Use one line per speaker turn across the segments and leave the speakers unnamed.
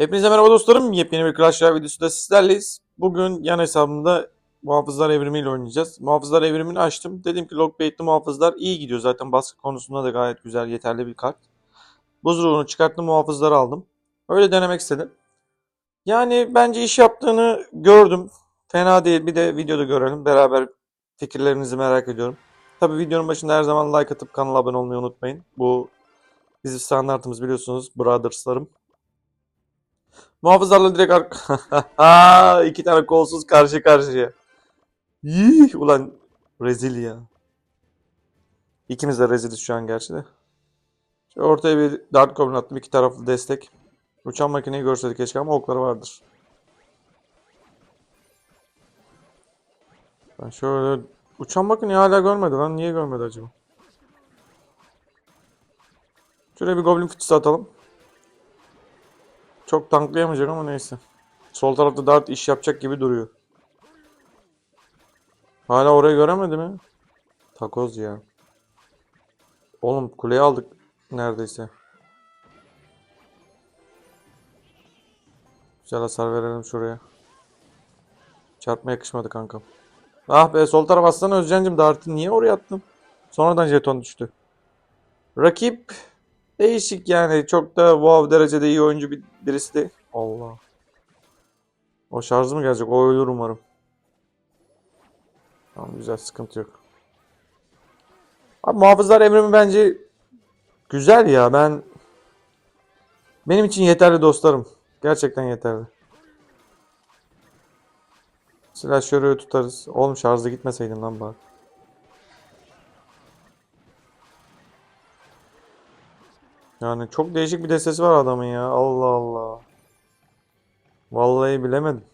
Hepinize merhaba dostlarım. Yepyeni bir Clash Royale videosunda sizlerleyiz. Bugün yan hesabımda muhafızlar evrimiyle oynayacağız. Muhafızlar evrimini açtım. Dedim ki Lockbait'li muhafızlar iyi gidiyor. Zaten baskı konusunda da gayet güzel, yeterli bir kart. Buz ruhunu çıkarttım, muhafızları aldım. Öyle denemek istedim. Yani bence iş yaptığını gördüm. Fena değil. Bir de videoda görelim. Beraber fikirlerinizi merak ediyorum. Tabii videonun başında her zaman like atıp kanala abone olmayı unutmayın. Bu bizim standartımız biliyorsunuz. Brothers'larım. Muhafızlarla direkt ar- iki tane kolsuz karşı karşıya. Yih, ulan rezil ya. İkimiz de reziliz şu an gerçi de. Şöyle ortaya bir dart goblin attım. iki taraflı destek. Uçan makineyi görseydik keşke ama okları vardır. Ben şöyle uçan makineyi hala görmedi lan. Niye görmedi acaba? Şuraya bir goblin fıçısı atalım. Çok tanklayamayacak ama neyse. Sol tarafta dart iş yapacak gibi duruyor. Hala orayı göremedi mi? Takoz ya. Oğlum kuleyi aldık neredeyse. Güzel hasar verelim şuraya. Çarpma yakışmadı kankam. Ah be sol taraf aslan Özcan'cım dartı niye oraya attın? Sonradan jeton düştü. Rakip Değişik yani. Çok da wow derecede iyi oyuncu bir, birisi değil. Allah. O şarjı mı gelecek? O ölür umarım. Tamam güzel sıkıntı yok. Abi muhafızlar evrimi bence güzel ya. Ben benim için yeterli dostlarım. Gerçekten yeterli. Silahşörü tutarız. Oğlum şarjda gitmeseydim lan bari. Yani çok değişik bir destesi var adamın ya. Allah Allah. Vallahi bilemedim.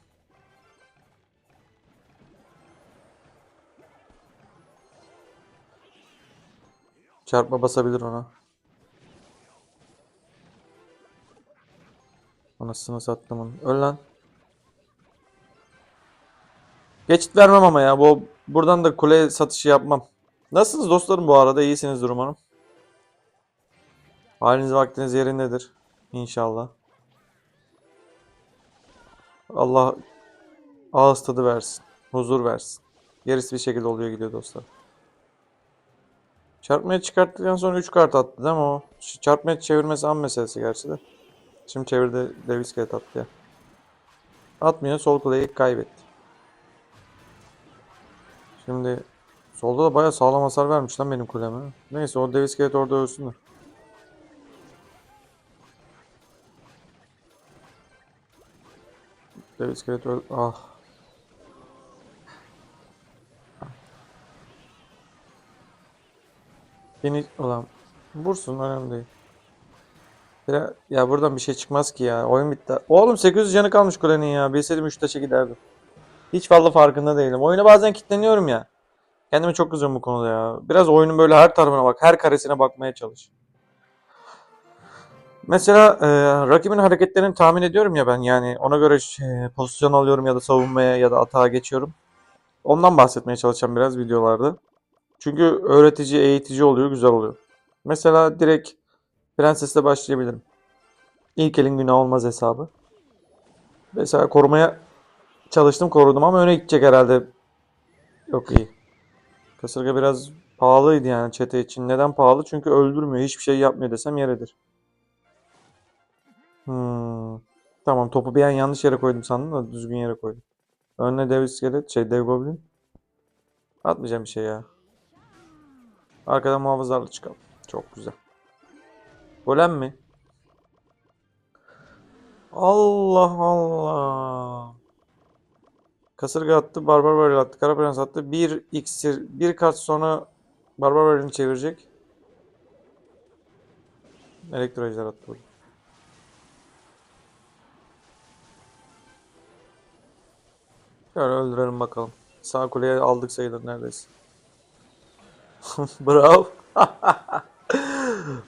Çarpma basabilir ona. Anasını sattımın. Öl lan. Geçit vermem ama ya. Bu buradan da kule satışı yapmam. Nasılsınız dostlarım bu arada? İyisinizdir umarım. Haliniz vaktiniz yerindedir. İnşallah. Allah ağız tadı versin. Huzur versin. Gerisi bir şekilde oluyor gidiyor dostlar. Çarpmaya çıkarttıktan sonra 3 kart attı değil mi o? Çarpmaya çevirmesi an meselesi gerçi de. Şimdi çevirdi Davis Gate attı ya. Atmıyor sol kuleyi kaybetti. Şimdi solda da bayağı sağlam hasar vermiş lan benim kuleme. Neyse o Davis Gate orada ölsün Dev iskelet öl... Ah. Beni... Ulan. Vursun önemli değil. Ya, ya buradan bir şey çıkmaz ki ya. Oyun bitti. Oğlum 800 canı kalmış kulenin ya. Bilseydim 3 taşa giderdim. Hiç fazla farkında değilim. Oyuna bazen kilitleniyorum ya. Kendime çok kızıyorum bu konuda ya. Biraz oyunun böyle her tarafına bak. Her karesine bakmaya çalış. Mesela e, rakibin hareketlerini tahmin ediyorum ya ben yani ona göre şey, pozisyon alıyorum ya da savunmaya ya da atağa geçiyorum. Ondan bahsetmeye çalışacağım biraz videolarda. Çünkü öğretici, eğitici oluyor, güzel oluyor. Mesela direkt Prenses'le başlayabilirim. İlk elin günah olmaz hesabı. Mesela korumaya çalıştım korudum ama öne gidecek herhalde. Yok iyi. Kasırga biraz pahalıydı yani çete için. Neden pahalı? Çünkü öldürmüyor. Hiçbir şey yapmıyor desem yeridir. Tamam topu bir an yanlış yere koydum sandım da düzgün yere koydum. Önüne dev iskelet şey dev goblin. Atmayacağım bir şey ya. Arkadan muhafızlarla çıkalım. Çok güzel. Golem mi? Allah Allah. Kasırga attı, barbar baril attı, kara prens attı. Bir iksir, bir kart sonra barbar barilini çevirecek. Elektro attı burada. Şöyle öldürelim bakalım. Sağ kuleye aldık sayılır neredeyse. Bravo.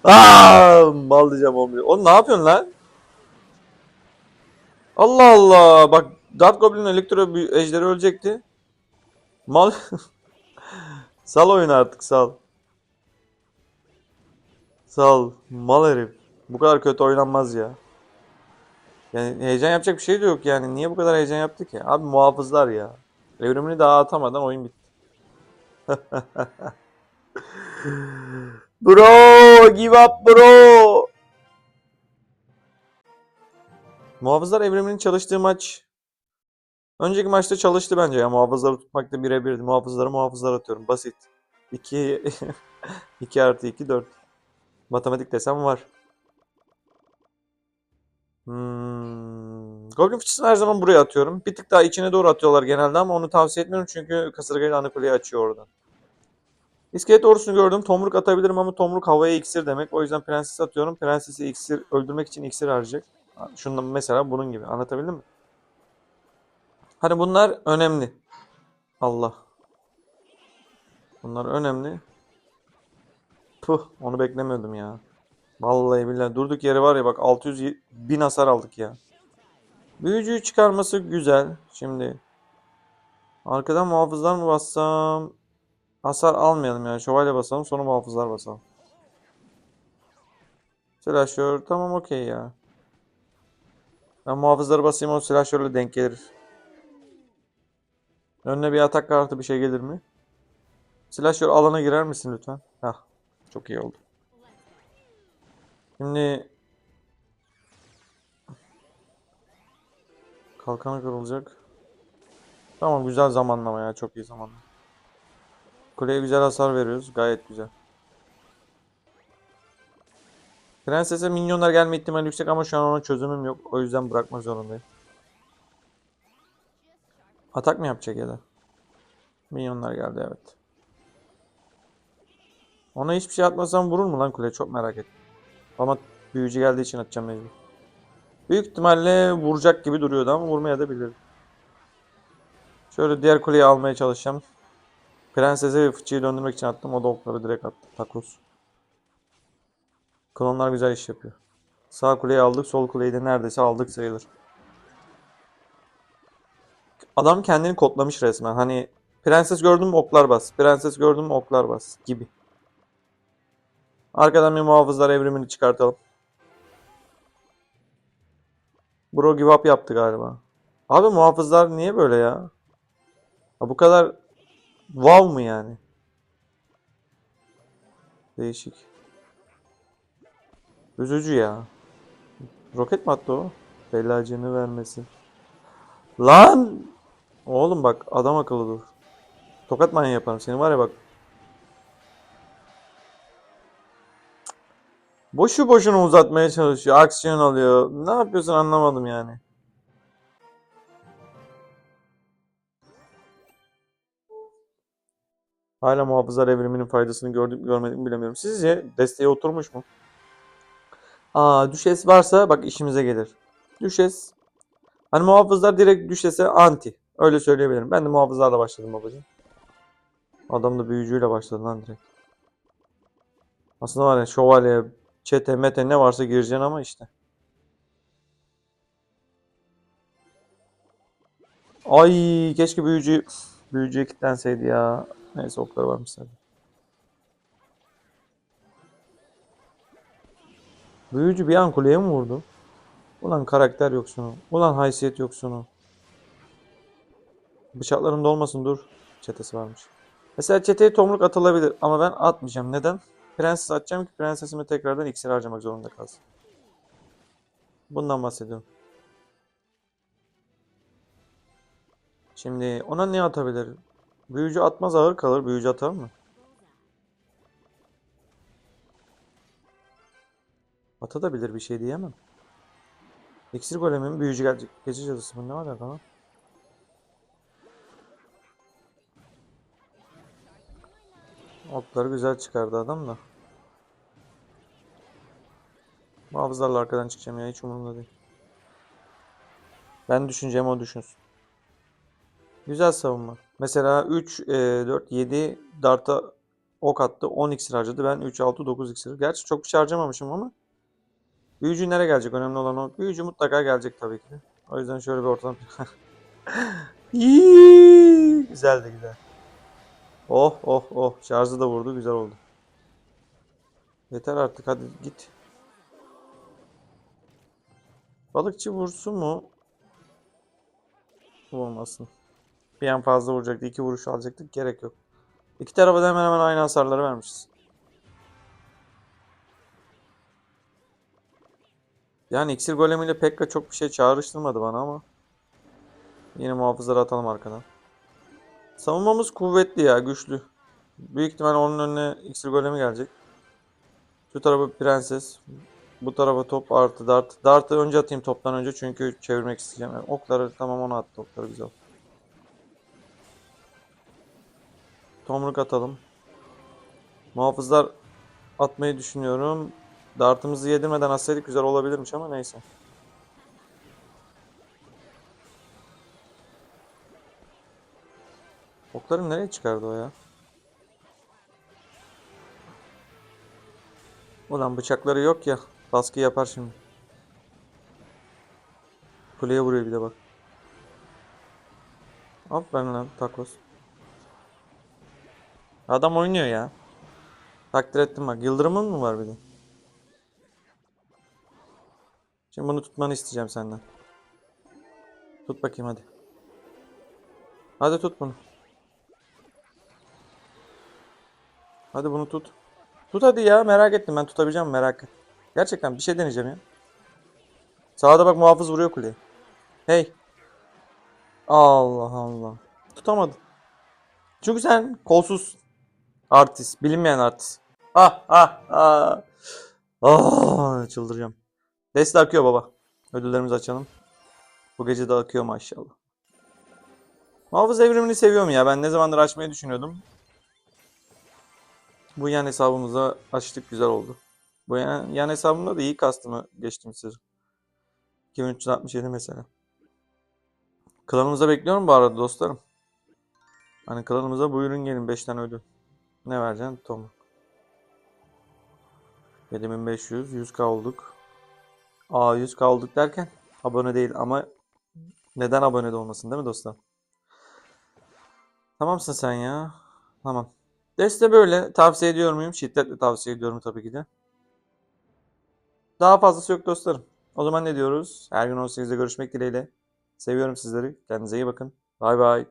Aa, mal diyeceğim olmuyor. Oğlum ne yapıyorsun lan? Allah Allah. Bak Dark Goblin elektro ejderi ölecekti. Mal. sal oyunu artık sal. Sal. Mal herif. Bu kadar kötü oynanmaz ya. Yani heyecan yapacak bir şey de yok yani. Niye bu kadar heyecan yaptı ki? Abi muhafızlar ya. Evrimini daha atamadan oyun bitti. Bro, give up bro. Muhafızlar evriminin çalıştığı maç. Önceki maçta çalıştı bence ya. Muhafızları tutmakta birebirdi. Muhafızları muhafızlar atıyorum. Basit. 2 2 artı 2 4. Matematik desem var. Hmm. Goblin fıçısını her zaman buraya atıyorum. Bir tık daha içine doğru atıyorlar genelde ama onu tavsiye etmiyorum çünkü kasırgayla ana kuleyi açıyor oradan. İskelet ordusunu gördüm. Tomruk atabilirim ama tomruk havaya iksir demek. O yüzden prenses atıyorum. Prensesi iksir öldürmek için iksir harcayacak. Şundan mesela bunun gibi. Anlatabildim mi? Hani bunlar önemli. Allah. Bunlar önemli. Puh, onu beklemiyordum ya. Vallahi billahi durduk yere var ya bak 600 bin hasar aldık ya. Büyücüyü çıkarması güzel. Şimdi arkadan muhafızlar mı bassam? Hasar almayalım yani. Şövalye basalım sonra muhafızlar basalım. Silahşör tamam okey ya. Ben muhafızları basayım o silahşörle denk gelir. Önüne bir atak kartı bir şey gelir mi? Silahşör alana girer misin lütfen? Hah. Çok iyi oldu. Şimdi kalkanı kırılacak. Tamam güzel zamanlama ya çok iyi zamanlama. Kuleye güzel hasar veriyoruz. Gayet güzel. Prensese minyonlar gelme ihtimali yüksek ama şu an ona çözümüm yok. O yüzden bırakmak zorundayım. Atak mı yapacak ya da? Minyonlar geldi evet. Ona hiçbir şey atmasam vurur mu lan kule? Çok merak ettim. Ama büyücü geldiği için atacağım mecbur. Büyük ihtimalle vuracak gibi duruyordu ama vurmaya da bilir. Şöyle diğer kuleyi almaya çalışacağım. Prensese ve fıçıyı döndürmek için attım. O da okları direkt attı. Takus. Klonlar güzel iş yapıyor. Sağ kuleyi aldık. Sol kuleyi de neredeyse aldık sayılır. Adam kendini kodlamış resmen. Hani prenses gördüm oklar bas. Prenses gördüm oklar bas gibi. Arkadan bir muhafızlar evrimini çıkartalım. Bro give up yaptı galiba. Abi muhafızlar niye böyle ya? Ha, bu kadar wow mu yani? Değişik. Üzücü ya. Roket mi attı o? Bellacını vermesin. Lan! Oğlum bak adam akıllı dur. Tokat manyağı yaparım seni var ya bak. Boşu boşuna uzatmaya çalışıyor. Aksiyon alıyor. Ne yapıyorsun anlamadım yani. Hala muhafızlar evriminin faydasını gördüm görmedim bilemiyorum. Sizce desteğe oturmuş mu? Aa düşes varsa bak işimize gelir. Düşes. Hani muhafızlar direkt düşese anti. Öyle söyleyebilirim. Ben de muhafızlarla başladım babacığım. Adam da büyücüyle başladı lan direkt. Aslında var ya şövalye, çete, mete ne varsa gireceksin ama işte. Ay keşke büyücü büyücüye kilitlenseydi ya. Neyse okları varmış zaten. Büyücü bir an kuleye mi vurdu? Ulan karakter yoksunu. Ulan haysiyet yoksunu. Bıçaklarında olmasın dur. Çetesi varmış. Mesela çeteye tomruk atılabilir ama ben atmayacağım. Neden? Prenses atacağım ki prensesime tekrardan iksir harcamak zorunda kalsın. Bundan bahsediyorum. Şimdi ona ne atabilir? Büyücü atmaz ağır kalır. Büyücü atar mı? Atabilir bir şey diyemem. İksir golemi mi? Büyücü gelecek. Geçici cadısı mı? Ne alaka lan? Okları güzel çıkardı adam da. Muhafızlarla arkadan çıkacağım ya hiç umurumda değil. Ben düşüneceğim o düşünsün. Güzel savunma. Mesela 3, e, 4, 7 darta ok attı. 10 iksir harcadı. Ben 3, 6, 9 iksir. Gerçi çok bir şey harcamamışım ama. Büyücü nereye gelecek? Önemli olan o. Büyücü mutlaka gelecek tabii ki. O yüzden şöyle bir ortadan... Güzel de güzel. Oh oh oh. Şarjı da vurdu. Güzel oldu. Yeter artık hadi git. Balıkçı vursun mu? Vurmasın. Bir an fazla vuracaktı. iki vuruş alacaktık. Gerek yok. İki tarafa da hemen hemen aynı hasarları vermişiz. Yani iksir golemiyle Pekka çok bir şey çağrıştırmadı bana ama. Yine muhafızları atalım arkadan. Savunmamız kuvvetli ya, güçlü. Büyük ihtimal onun önüne iksir golemi gelecek. Şu tarafa prenses. Bu tarafa top artı dart. Dart'ı önce atayım toptan önce çünkü çevirmek isteyeceğim. Yani okları tamam ona attı okları güzel. Tomruk atalım. Muhafızlar atmayı düşünüyorum. Dartımızı yedirmeden atsaydık güzel olabilirmiş ama neyse. Oklarım nereye çıkardı o ya? Ulan bıçakları yok ya. Baskı yapar şimdi. Kuleye vuruyor bir de bak. Aferin lan takos. Adam oynuyor ya. Takdir ettim bak. Yıldırımın mı var bir de? Şimdi bunu tutmanı isteyeceğim senden. Tut bakayım hadi. Hadi tut bunu. Hadi bunu tut. Tut hadi ya merak ettim ben tutabileceğim merak et. Gerçekten bir şey deneyeceğim ya. Sağda bak muhafız vuruyor kuleye. Hey. Allah Allah. Tutamadı. Çünkü sen kolsuz artist, bilinmeyen artist. Ah ah ah. Ah çıldıracağım. Deste akıyor baba. Ödüllerimizi açalım. Bu gece de akıyor maşallah. Muhafız evrimini seviyorum ya. Ben ne zamandır açmayı düşünüyordum. Bu yan hesabımıza açtık güzel oldu. Bu yan, yan hesabımda da iyi kastımı geçtim size. 2367 mesela. Klanımıza bekliyorum bu arada dostlarım. Hani klanımıza buyurun gelin 5 tane ödül. Ne vereceksin? Tom. 7500 100k olduk. Aa 100k olduk derken abone değil ama neden abone de olmasın değil mi dostlar? Tamamsın sen ya. Tamam. Deste böyle. Tavsiye ediyor muyum? Şiddetle tavsiye ediyorum tabii ki de. Daha fazlası yok dostlarım. O zaman ne diyoruz? Her gün 18'de görüşmek dileğiyle. Seviyorum sizleri. Kendinize iyi bakın. Bay bay.